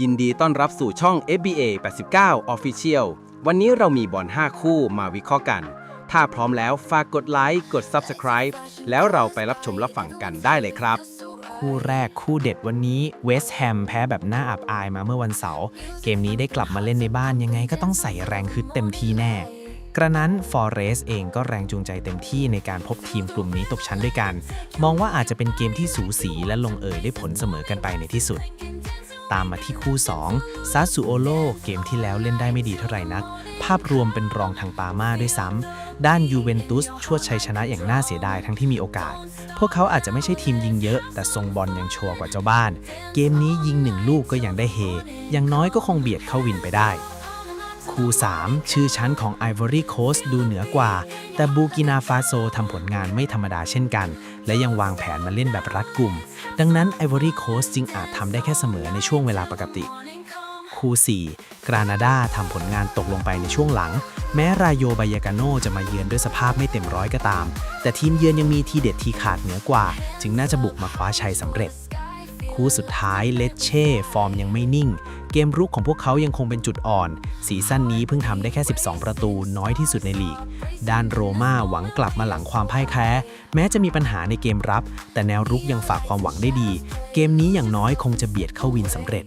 ยินดีต้อนรับสู่ช่อง FBA 89 Official วันนี้เรามีบอล 5 คู่มาวิเคราะห์กัน ถ้าพร้อมแล้วฝากกดไลค์ กด Subscribe แล้วเราไปรับชมรับฟังกันได้เลยครับ คู่แรกคู่เด็ดวันนี้เวสต์แฮมแพ้แบบน่าอับอายมาเมื่อวันเสาร์ เกมนี้ได้กลับมาเล่นในบ้านยังไงก็ต้องใส่แรงฮึดเต็มที่แน่ กระนั้นฟอร์เรสเองก็แรงจูงใจเต็มที่ในการพบทีมกลุ่มนี้ตกชั้นด้วยกัน มองว่าอาจจะเป็นเกมที่สูสีและลงเอยได้ผลเสมอกันไปในที่สุด ตามมาที่คู่2ซาสูโอโลเกมที่แล้วเล่นได้ไม่ดีเท่าไหร่นัก ภาพรวมเป็นรองทางปามาด้วยซ้ำ ด้านยูเวนตุสชวดชัยชนะอย่างน่าเสียดายทั้งที่มีโอกาส พวกเขาอาจจะไม่ใช่ทีมยิงเยอะ แต่ทรงบอลยังชัวร์กว่าเจ้าบ้าน เกมนี้ยิงหนึ่งลูกก็ยังได้เฮ อย่างน้อยก็คงเบียดเข้าวินไปได้ คู่3ชื่อชั้นของ Ivory Coast ดูเหนือกว่า แต่บูกินาฟาโซทำผลงานไม่ธรรมดาเช่นกัน และยังวางแผนมาเล่นแบบรัดกุม ดังนั้น Ivory Coast จึงอาจทำได้แค่เสมอในช่วงเวลาปกติ คู่4กรานาดาทำผลงานตกลงไปในช่วงหลัง แม้รายโยบายากาโนจะมาเยือนด้วยสภาพไม่เต็มร้อยก็ตาม แต่ทีมเยือนยังมีทีเด็ดทีขาดเหนือกว่า จึงน่าจะบุกมาคว้าชัยสำเร็จ คู่สุดท้ายเลเช่ฟอร์มยังไม่นิ่ง เกมรุกของพวกเขายังคงเป็นจุดอ่อน ซีซั่นนี้เพิ่งทำได้แค่ 12 ประตูน้อยที่สุดในลีก ด้านโรม่าหวังกลับมาหลังความพ่ายแพ้ แม้จะมีปัญหาในเกมรับ แต่แนวรุกยังฝากความหวังได้ดี เกมนี้อย่างน้อยคงจะเบียดเข้าวินสำเร็จ